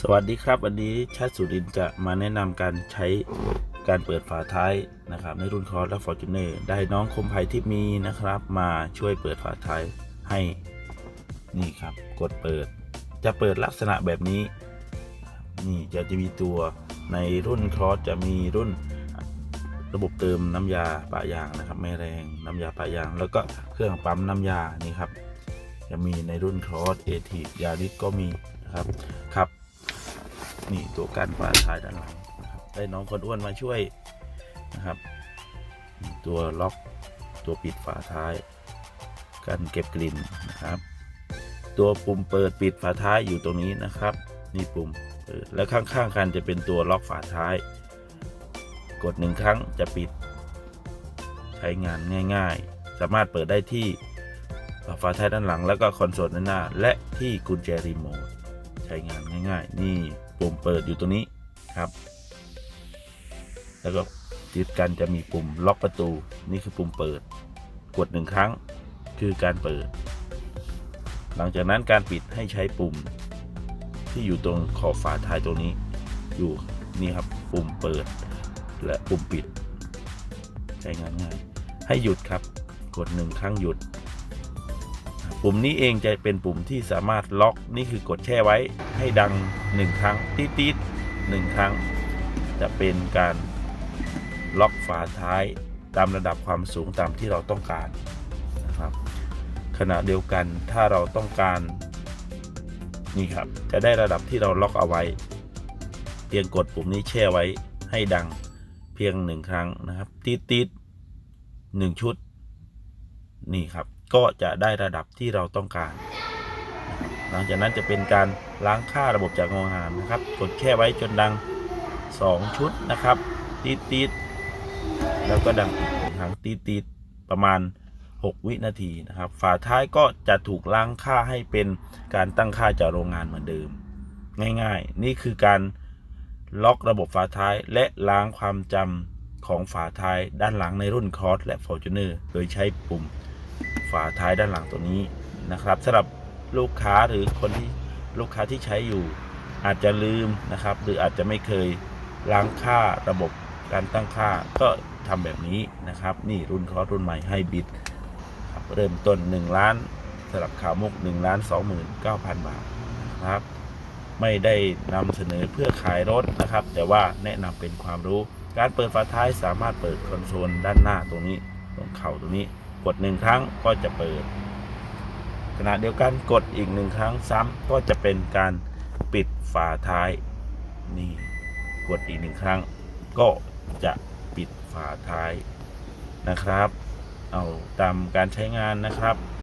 สวัสดีครับ วันนี้ชาติสุรินจะมาแนะนำการใช้การเปิดฝาท้ายนะครับในรุ่นคอร์สและฟอร์จูเน่ได้น้องคมภัยที่มีนะครับ มาช่วยเปิดฝาท้ายให้นี่ครับ กดเปิด จะเปิดลักษณะแบบนี้ นี่จะจะมีตัวในรุ่นครอสจะมีรุ่นระบบเติมน้ำยาปะยางนะครับไม่แรงน้ำยาปะยาง แล้วก็เครื่องปั๊มน้ำยานี่ครับ จะมีในรุ่นครอสเอทียาริสก็มีนะครับครับ นี่ตัวกั้นฝาท้ายด้านหลังนะครับได้น้องคนอ้วนมาช่วยนะครับ ตัวล็อกตัวปิดฝาท้ายกันเก็บกลิ่นนะครับ ตัวปุ่มเปิดปิดฝาท้ายอยู่ตรงนี้นะครับ นี่ปุ่มเปิดและข้างๆกันจะเป็นตัวล็อกฝาท้าย กดหนึ่งครั้งจะปิด ใช้งานง่ายๆ สามารถเปิดได้ที่ฝาท้ายด้านหลัง แล้วก็คอนโซลด้านหน้า และที่กุญแจรีโมท ช้งานง่ายๆ นี่ปุ่มเปิดอยู่ตรงนี้ครับ แล้วก็ติดกันจะมีปุ่มล็อกประตู นี่คือปุ่มเปิด กดหนึ่งครั้งคือการเปิด หลังจากนั้นการปิดให้ใช้ปุ่ม ที่อยู่ตรงขอบฝาท้ายตรงนี้ อยู่นี่ครับปุ่มเปิด และปุ่มปิด ใช้งานง่าย ให้หยุดครับ กดหนึ่งครั้งหยุด ปุ่มนี้เองจะเป็นปุ่มที่สามารถล็อกนี่คือกดแช่ไว้ให้ดังหนึ่งครั้งตีดตีดหนึ่งครั้ง จะเป็นการล็อกฝาท้ายตามระดับความสูงตามที่เราต้องการนะครับขณะเดียวกันถ้าเราต้องการนี่ครับจะได้ระดับที่เราล็อกเอาไว้ เพียงกดปุ่มนี้แช่ไว้ให้ดังเพียงหนึ่งครั้งนะครับตีดตีดหนึ่งชุด นี่ครับ ก็จะได้ระดับที่เราต้องการ หลังจากนั้นจะเป็นการล้างค่าระบบจากโรงงานนะครับ กดแค่ไว้จนดัง 2 ชุดนะครับ ตีดตีดแล้วก็ดังอีกหนึ่งครั้งตีดตีดประมาณ 6 วินาทีนะครับ ฝาท้ายก็จะถูกล้างค่าให้เป็นการตั้งค่าจากโรงงานเหมือนเดิม ง่ายๆ นี่คือการล็อกระบบฝาท้ายและล้างความจำของฝาท้ายด้านหลังในรุ่นคอร์สและ Fortuner โดยใช้ปุ่ม ฝาท้ายด้านหลังตัวนี้นะครับสำหรับลูกค้าหรือคนที่ลูกค้าที่ใช้อยู่ อาจจะลืมนะครับ หรืออาจจะไม่เคยล้างค่าระบบการตั้งค่าก็ทำแบบนี้นะครับ นี่รุ่นคอร์สรุ่นใหม่ให้บิดเริ่มต้น 1 ล้านสำหรับข่าวมุก1ล้าน29,000 บาทนะครับ ไม่ได้นำเสนอเพื่อขายรถนะครับ แต่ว่าแนะนำเป็นความรู้ การเปิดฝาท้ายสามารถเปิดคอนโซลด้านหน้าตรงนี้ ตรงเข่าตรงนี้ กดหนึ่งครั้งก็จะเปิด ขณะเดียวกันกดอีกหนึ่งครั้งซ้ำก็จะเป็นการปิดฝาท้ายนี่กดอีกหนึ่งครั้ง ก็จะปิดฝาท้ายนะครับ เอาตามการใช้งานนะครับ